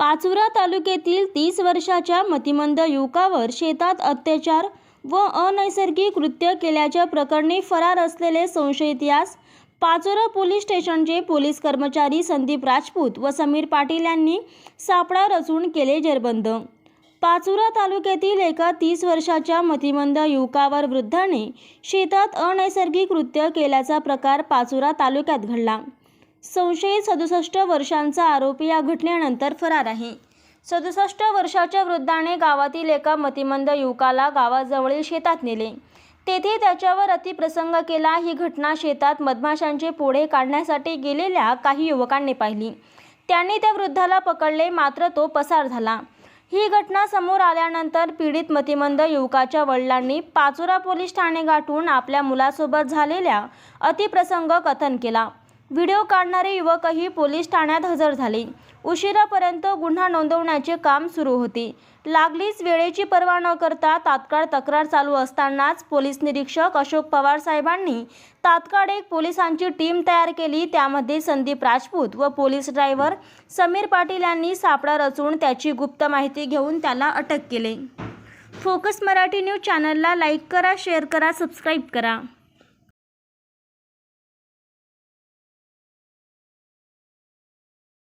पाचोरा तालुक्यातील तीस वर्षाच्या मतिमंद युवकावर शेतात अत्याचार व अनैसर्गिक कृत्य केल्याच्या प्रकरणी फरार असलेले संशयित यास पाचोरा पोलीस स्टेशनचे पोलीस कर्मचारी संदीप राजपूत व समीर पाटील यांनी सापळा रचून केले जेरबंद. पाचोरा तालुक्यातील एका तीस वर्षाच्या मतिमंद युवकावर वृद्धाने शेतात अनैसर्गिक कृत्य केल्याचा प्रकार पाचोरा तालुक्यात घडला. संशयित सदुसष्ट वर्षांचा आरोपी या घटनेनंतर फरार आहे. सदुसष्ट वर्षाच्या वृद्धाने गावातील एका मतिमंद युवकाला गावाजवळील शेतात नेले. तेथे त्याच्यावर अतिप्रसंग केला. ही घटना शेतात मधमाशांचे पोळे काढण्यासाठी गेलेल्या काही युवकांनी पाहिली. त्यांनी त्या वृद्धाला पकडले. मात्र तो पसार झाला. ही घटना समोर आल्यानंतर पीडित मतिमंद युवकाच्या वडिलांनी पाचोरा पोलीस ठाणे गाठून आपल्या मुलासोबत झालेल्या अतिप्रसंग कथन केला. व्हिडिओ काढणारे युवकही पोलीस ठाण्यात हजर झाले. उशिरापर्यंत गुन्हा नोंदवण्याचे काम सुरू होते. लागलीच वेळेची पर्वा न करता तात्काळ तक्रार चालू असतानाच पोलीस निरीक्षक अशोक पवार साहेबांनी तात्काळ एक पोलिसांची टीम तयार केली. त्यामध्ये संदीप राजपूत व पोलीस ड्रायव्हर समीर पाटील यांनी सापळा रचून त्याची गुप्त माहिती घेऊन त्याला अटक केले. फोकस मराठी न्यूज चॅनलला लाईक करा शेअर करा सबस्क्राईब करा.